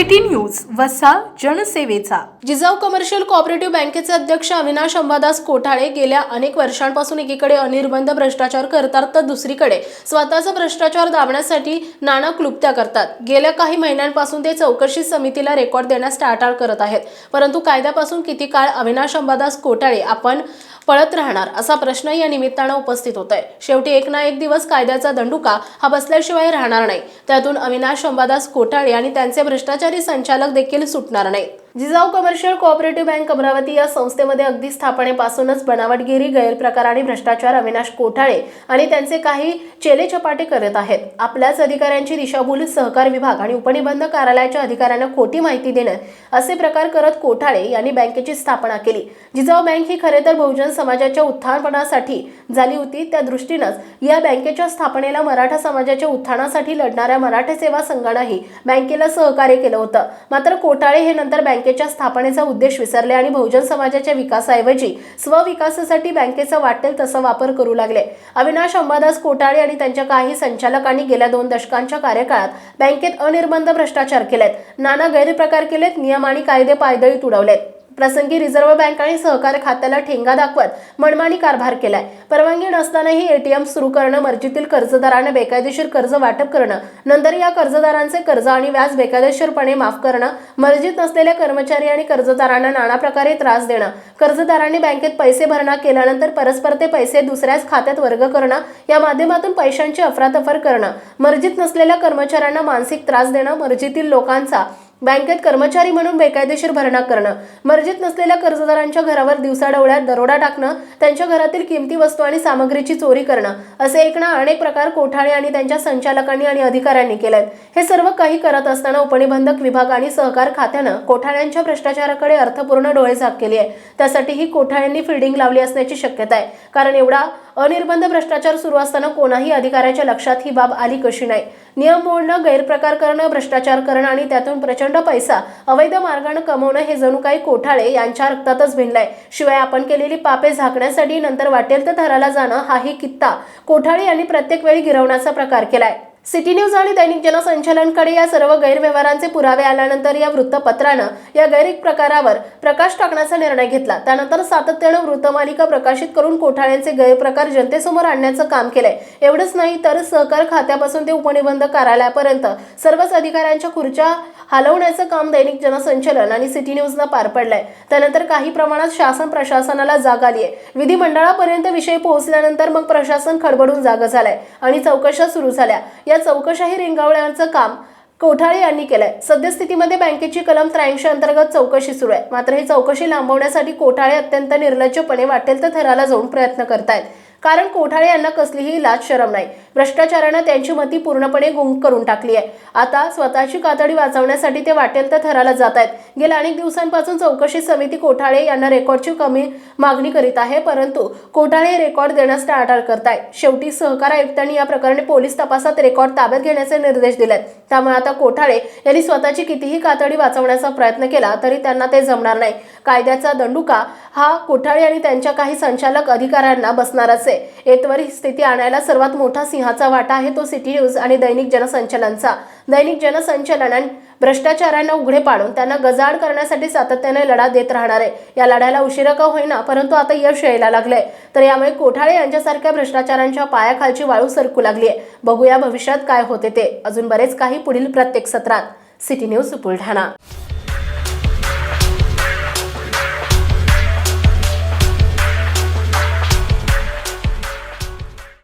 City news वसा जनसेवेचा. Jijau commercial cooperative बँकेचे अध्यक्ष अविनाश अंबादास कोठाळे गेल्या अनेक वर्षांपासून एकीकडे अनिर्बंध भ्रष्टाचार करतात तर दुसरीकडे स्वतःचा भ्रष्टाचार दाबण्यासाठी नाना क्लुप्त्या करतात. गेल्या काही महिन्यांपासून ते चौकशी समितीला रेकॉर्ड देण्यास टाळाटाळ करत आहेत. परंतु कायद्यापासून किती काळ अविनाश अंबादास कोठाळे आपण पळत राहणार असा प्रश्न या निमित्तानं उपस्थित होत आहे शेवटी एक ना एक दिवस कायद्याचा दंडुका हा बसल्याशिवाय राहणार नाही. त्यातून अविनाश अंबादास कोठाळे आणि त्यांचे भ्रष्टाचारी संचालक देखील सुटणार नाहीत. Jijau commercial cooperative bank Amravati या संस्थेमध्ये अगदी स्थापनेपासूनच बनावटगिरी गैरप्रकार आणि भ्रष्टाचार अविनाश कोठाळे आणि त्यांचे काही चेले चपाटे करत आहेत. आपल्याच अधिकाऱ्यांची दिशाभूल सहकार विभाग आणि उपनिबंध कार्यालयाच्या अधिकाऱ्यांना खोटी माहिती देणं असे प्रकार करत कोठाळे यांनी बँकेची स्थापना केली. जिजाऊ बँक ही खरे तर बहुजन समाजाच्या उत्थानपणासाठी झाली होती. त्या दृष्टीनंच या बँकेच्या स्थापनेला मराठा समाजाच्या उत्थानासाठी लढणाऱ्या मराठा सेवा संघानंही बँकेला सहकार्य केलं होतं. मात्र कोठाळे हे नंतर बँक बँकेच्या स्थापनेचा उद्देश विसरले आणि बहुजन समाजाच्या विकासाऐवजी स्वविकासासाठी बँकेचा वाटेल तसा वापर करू लागले. अविनाश अंबादास कोटाळे आणि त्यांच्या काही संचालकांनी गेल्या दोन दशकांच्या कार्यकाळात बँकेत अनिर्बंध भ्रष्टाचार केलेत. नाना गैरप्रकार केलेत नियम आणि कायदे पायदळी तुडवलेत. प्रसंगी रिझर्व्ह बँक आणि सहकार खात्याला ठेंगा दाखवत मनमानी कारभार केलाय. परवानगी नसतानाही एटीएम सुरू करणं मर्जीतील कर्जदारांना बेकायदेशीर कर्ज वाटप करणं नंतर या कर्जदारांचे कर्ज आणि व्याज बेकायदेशीरपणे माफ करणं मर्जीत नसलेल्या कर्मचारी आणि कर्जदारांना नाना प्रकारे त्रास देणं कर्जदारांनी बँकेत पैसे भरणा केल्यानंतर परस्पर ते पैसे दुसऱ्याच खात्यात वर्ग करणं या माध्यमातून पैशांची अफरातफर करणं मर्जीत नसलेल्या कर्मचाऱ्यांना मानसिक त्रास देणं मर्जीतील लोकांचा बँकेत कर्मचारी म्हणून बेकायदेशीर भरणा करणं मर्जीत नसलेल्या कर्जदारांच्या घरावर दिवसाढवळ्यात दरोडा टाकणं त्यांच्या घरातील किमती वस्तू आणि सामग्रीची चोरी करणं असे एक ना अनेक प्रकार कोठाळे आणि त्यांच्या संचालकांनी आणि अधिकाऱ्यांनी केलेत. हे सर्व काही करत असताना उपनिबंधक विभाग आणि सहकार खात्यानं कोठाळ्यांच्या भ्रष्टाचाराकडे अर्थपूर्ण डोळेझाक केली आहे. त्यासाठी ही कोठाळ्यांनी फिल्डिंग लावली असण्याची शक्यता आहे. कारण एवढा अनिर्बंध भ्रष्टाचार सुरू असताना कोणाही अधिकाऱ्याच्या लक्षात ही बाब आली कशी नाही. नियम मोडणं गैरप्रकार करणं भ्रष्टाचार करणं आणि त्यातून प्रचंड पैसा अवैध मार्गाने कमवणं हे जणू काही कोठाळे यांच्या रक्तातच भिनलंय. शिवाय आपण केलेली पापे झाकण्यासाठी नंतर वाटेल तर थराला जाणं हाही कित्ता. कोठाळे यांनी प्रत्येक वेळी गिरवण्याचा प्रकार केलाय. सिटी न्यूज आणि दैनिक जनसंचालनकडे या सर्व गैरव्यवहारांचे पुरावे आल्यानंतर या वृत्तपत्रानं या गैर प्रकारावर प्रकाश टाकण्याचा निर्णय घेतला. त्यानंतर सातत्यानं वृत्तमालिका प्रकाशित करून कोठाळ्यांचे गैरप्रकार जनतेसमोर आणण्याचं काम केलंय. एवढंच नाही तर सहकार खात्यापासून ते उपनिबंध कार्यालयापर्यंत सर्वच अधिकाऱ्यांच्या खुर्च्या हलवण्याचं काम दैनिक जनसंचलन आणि सिटी न्यूजनं पार पडलंय. त्यानंतर काही प्रमाणात शासन प्रशासनाला जाग आली आहे विधिमंडळापर्यंत विषय पोहोचल्यानंतर मग प्रशासन खडबडून जागं झालाय आणि चौकशा सुरू झाल्या. या चौकशाही रिंगावण्याचं काम कोठाळे यांनी केलंय. सद्यस्थितीमध्ये बँकेची कलम त्र्याऐंशी अंतर्गत चौकशी सुरू आहे. मात्र ही चौकशी लांबवण्यासाठी कोठाळे अत्यंत निर्लज्जपणे वाटेल तर थराला जाऊन प्रयत्न करतायत. कारण कोठाळे यांना कसलीही लाज शरम नाही. भ्रष्टाचारानं त्यांची मती पूर्णपणे गुंग करून टाकली आहे. आता स्वतःची कातडी वाचवण्यासाठी ते वाटेल तर थराला जात आहेत. गेल्या अनेक दिवसांपासून चौकशी समिती कोठाळे यांना रेकॉर्डची कमी मागणी करीत आहे परंतु कोठाळे रेकॉर्ड देण्यास टाळाटाळ करतायत शेवटी सहकार आयुक्तांनी या प्रकरणी पोलीस तपासात रेकॉर्ड ताब्यात घेण्याचे निर्देश दिलेत. त्यामुळे आता कोठाळे यांनी स्वतःची कितीही कातडी वाचवण्याचा प्रयत्न केला तरी त्यांना ते जमणार नाही. कायद्याचा दंडुका हा कोठाळे आणि त्यांच्या काही संचालक अधिकाऱ्यांना बसणारच आहे. येतवर ही स्थिती आणायला सर्वात मोठा सिंहाचा वाटा आहे तो सिटी न्यूज आणि दैनिक जनसंचलनचा. दैनिक जनसंचलन भ्रष्टाचारांना उघडे पाडून त्यांना गजाड करण्यासाठी सातत्याने लढा देत राहणार. आहे या लढ्याला उशिरा का होईना परंतु आता यश यायला लागलंय. तर यामुळे कोठाळे यांच्यासारख्या भ्रष्टाचारांच्या पायाखालची वाळू सरकू लागली आहे बघूया भविष्यात काय होते ते. अजून बरेच काही पुढील प्रत्येक सत्रात. City news Buldhana